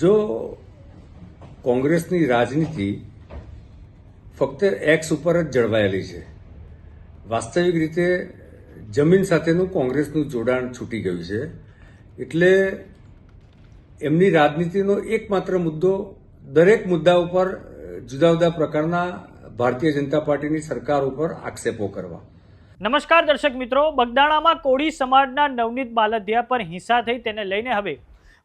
જો કોંગ્રેસની રાજનીતિ ફક્ત એક્સ ઉપર જ જળવાયેલી છે, વાસ્તવિક રીતે જમીન સાથેનું કોંગ્રેસનું જોડાણ છૂટી ગયું છે, એટલે એમની રાજનીતિનો એકમાત્ર મુદ્દો દરેક મુદ્દા ઉપર, જુદા જુદા પ્રકારના ભારતીય જનતા પાર્ટીની સરકાર ઉપર આક્ષેપો કરવા. નમસ્કાર દર્શક મિત્રો, બગદાણામાં કોળી સમાજના નવનીત બાલધ્યા પર હિંસા થઈ તેને લઈને હવે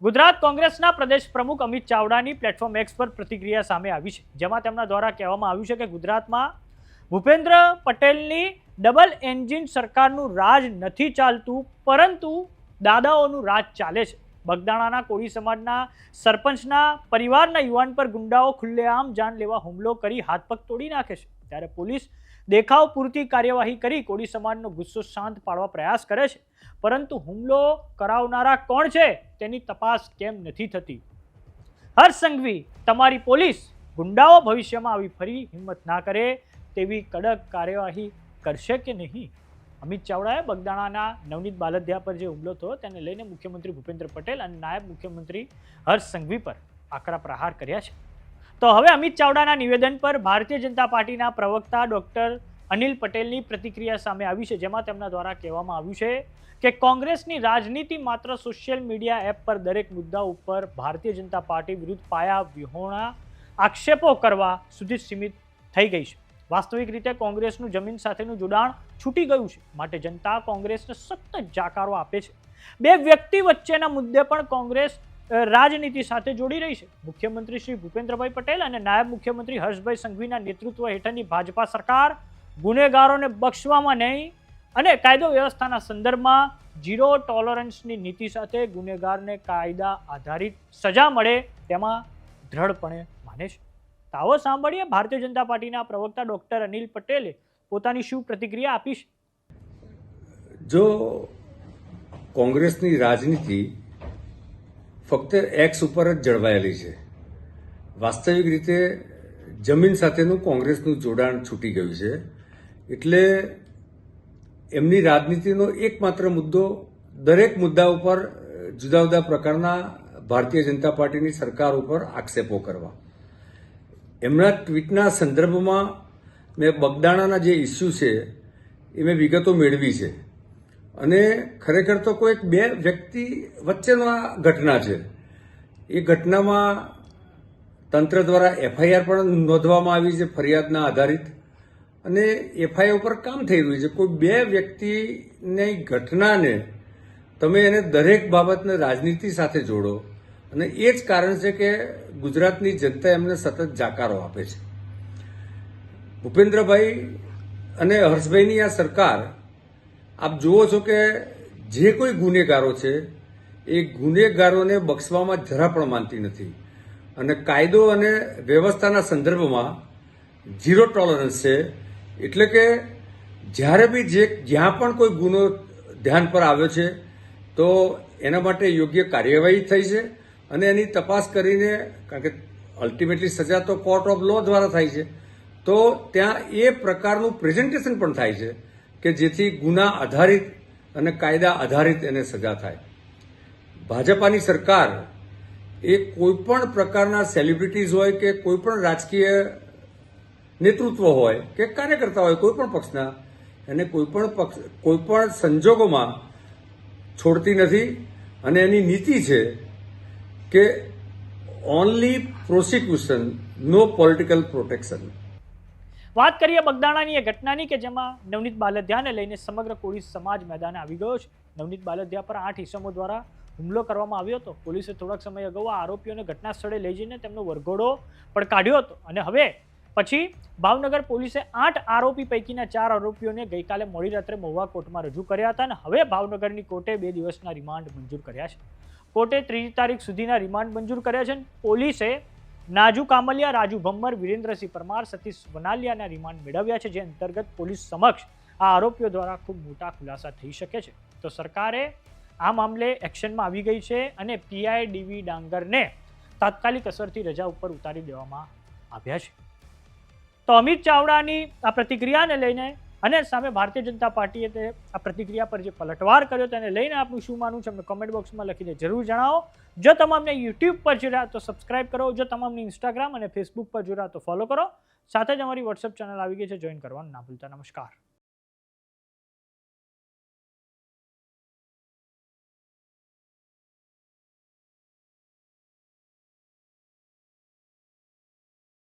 ગુજરાત કોંગ્રેસના પ્રદેશ પ્રમુખ અમિત ચાવડાની પ્લેટફોર્મ એક્સ પર પ્રતિક્રિયા સામે આવી છે, જેમાં તેમના દ્વારા કહેવામાં આવ્યું છે કે ગુજરાતમાં ભૂપેન્દ્ર પટેલની ડબલ એન્જિન સરકારનું રાજ નથી ચાલતું, પરંતુ દાદાઓનું રાજ ચાલે છે. બગદાણાના કોળી સમાજના સરપંચના પરિવારના યુવાન પર ગુંડાઓ ખુલ્લેઆમ જાન લેવા હુમલો કરી હાથ પગ તોડી નાખે છે. ત્યારે પોલીસ દેખાવ પૂરતી કાર્યવાહી કરી કોળી સમાજનો ગુસ્સો શાંત પાડવા પ્રયાસ કરે છે. પરંતુ હુમલો કરાવનારા કોણ છે તેની તપાસ કેમ નથી થતી? હર્ષ સંઘવી, તમારી પોલીસ ગુંડાઓ ભવિષ્યમાં આવી ફરી હિંમત ના કરે તેવી કડક કાર્યવાહી કરશે કે નહીં? અમિત ચાવડાએ બગદાણાના નવનીત બાલધ્યા પર જે હુમલો થયો તેને લઈને મુખ્યમંત્રી ભૂપેન્દ્ર પટેલ અને નાયબ મુખ્યમંત્રી હર્ષ સંઘવી પર આકરા પ્રહાર કર્યા છે. તો હવે અમિત ચાવડાના નિવેદન પર ભારતીય જનતા પાર્ટીના પ્રવક્તા ડોક્ટર અનિલ પટેલની પ્રતિક્રિયા સામે આવી છે, જેમાં તેમના દ્વારા કહેવામાં આવ્યું છે કે કોંગ્રેસની રાજનીતિ માત્ર સોશિયલ મીડિયા એપ પર દરેક મુદ્દા ઉપર ભારતીય જનતા પાર્ટી વિરુદ્ધ પાયા વિહોણા આક્ષેપો કરવા સુધી સીમિત થઈ ગઈ છે. વાસ્તવિક રીતે કોંગ્રેસનું જમીન સાથેનું જોડાણ છૂટી ગયું છે. માટે જનતા કોંગ્રેસને સતત જાકારો આપે છે. બે વ્યક્તિ વચ્ચેના મુદ્દે પણ કોંગ્રેસ રાજનીતિ સાથે જોડી રહી છે. મુખ્યમંત્રી શ્રી ભૂપેન્દ્રભાઈ પટેલ અને નાયબ મુખ્યમંત્રી હર્ષભાઈ સંઘવીના નેતૃત્વ હેઠળની ભાજપા સરકાર ગુનેગારોને બક્ષવામાં નહીં અને કાયદો વ્યવસ્થાના સંદર્ભમાં ઝીરો ટોલરન્સની નીતિ સાથે ગુનેગારને કાયદા આધારિત સજા મળે તેમાં દ્રઢપણે માને છે. તો આવો સાંભળીએ ભારતીય જનતા પાર્ટીના પ્રવક્તા ડોક્ટર અનિલ પટેલે પોતાની શું પ્રતિક્રિયા આપી છે? જો કોંગ્રેસની રાજનીતિ ફક્ત એક્સ ઉપર જ જળવાયેલી છે, વાસ્તવિક રીતે જમીન સાથેનું કોંગ્રેસનું જોડાણ છૂટી ગયું છે, એટલે એમની રાજનીતિનો એકમાત્ર મુદ્દો દરેક મુદ્દા ઉપર જુદા જુદા પ્રકારના ભારતીય જનતા પાર્ટીની સરકાર ઉપર આક્ષેપો કરવા. એમના ટ્વીટના સંદર્ભમાં મેં બગદાણાના જે ઇસ્યુ છે, એ મેં વિગતો મેળવી છે. અને ખરેખર તો કોઈક બે વ્યક્તિ વચ્ચેનો આ ઘટના છે. એ ઘટનામાં તંત્ર દ્વારા એફઆઈઆર પણ નોંધવામાં આવી છે, ફરિયાદના આધારિત. અને એફઆઈઆર ઉપર કામ થઈ રહ્યું છે. કોઈ બે વ્યક્તિની ઘટનાને તમે એને દરેક બાબતને રાજનીતિ સાથે જોડો અને એ જ કારણ છે કે ગુજરાતની જનતા એમને સતત જાકારો આપે છે. ભૂપેન્દ્રભાઈ અને હર્ષભાઈની આ સરકાર, આપ જુઓ છો કે જે કોઈ ગુનેગારો છે, એ ગુનેગારોને બક્ષવામાં જરા પણ માનતી નથી. અને કાયદો અને વ્યવસ્થાના સંદર્ભમાં ઝીરો ટોલરન્સ છે, એટલે કે જ્યારે બી જે જ્યાં પણ કોઈ ગુનો ધ્યાન પર આવ્યો છે, તો એના માટે યોગ્ય કાર્યવાહી થઈ છે. અને એની તપાસ કરીને, કારણ કે અલ્ટિમેટલી સજા તો કોર્ટ ઓફ લો દ્વારા થાય છે, તો ત્યાં એ પ્રકારનું પ્રેઝન્ટેશન પણ થાય છે કે જેથી ગુના આધારિત અને કાયદા આધારિત એને સજા થાય. ભાજપાની સરકાર એ કોઈપણ પ્રકારના સેલિબ્રિટીઝ હોય કે કોઈપણ રાજકીય નેતૃત્વ હોય કે કાર્યકર્તા હોય કોઈપણ પક્ષના, એને કોઈ પણ પક્ષ કોઈપણ સંજોગોમાં છોડતી નથી અને એની નીતિ છે કે only prosecution no political protection વાત કરીએ બગદાણાની એ ઘટનાની કે જેમાં નવનીત બાલધ્યાને લઈને સમગ્ર કોળી સમાજ મેદાને આવી ગયો છે. નવનીત બાલધ્યા પર આઠ ઇસમો દ્વારા હુમલો કરવામાં આવ્યો હતો. પોલીસે થોડાક સમય અગાઉ આ આરોપીઓને ઘટના સ્થળે લઈ જઈને તેમનો વરઘોડો પણ કાઢ્યો હતો. અને હવે પછી ભાવનગર પોલીસે આઠ આરોપી પૈકીના ચાર આરોપીઓને ગઈકાલે મોડી રાત્રે મહુવા કોર્ટમાં રજૂ કર્યા હતા અને હવે ભાવનગરની કોર્ટે બે દિવસના રિમાન્ડ મંજૂર કર્યા છે. કોર્ટે ત્રીજી તારીખ સુધીના રિમાન્ડ મંજૂર કર્યા છે પોલીસે નાજુ કામલિયા રાજુ ભમ્મર, વિરેન્દ્રસિંહ પરમાર, સતીશ વનાલિયાના રિમાન્ડ મેળવ્યા છે, જે અંતર્ગત પોલીસ સમક્ષ આ આરોપીઓ દ્વારા ખૂબ મોટા ખુલાસા થઈ શકે છે. તો સરકારે આ મામલે એક્શનમાં આવી ગઈ છે અને પીઆઈ ડીવી ડાંગરને તાત્કાલિક અસરથી રજા ઉપર ઉતારી દેવામાં આવ્યા છે. તો અમિત ચાવડાની આ પ્રતિક્રિયાને લઈને અને સામે ભારતીય જનતા પાર્ટીએ તે આ પ્રતિક્રિયા પર જે પલટવાર કર્યો તેને લઈને આપનું શું માનવું છે અમને કોમેન્ટ બોક્સમાં લખીને જરૂર જણાવો. જો તમામને યુટ્યુબ પર જોડા તો સબસ્ક્રાઇબ કરો, જો તમામને ઇન્સ્ટાગ્રામ અને ફેસબુક પર જોડા તો ફોલો કરો. સાથે જ અમારી વોટ્સએપ ચેનલ આવી ગઈ છે જોઈન કરવાનું ના ભૂલતા. નમસ્કાર.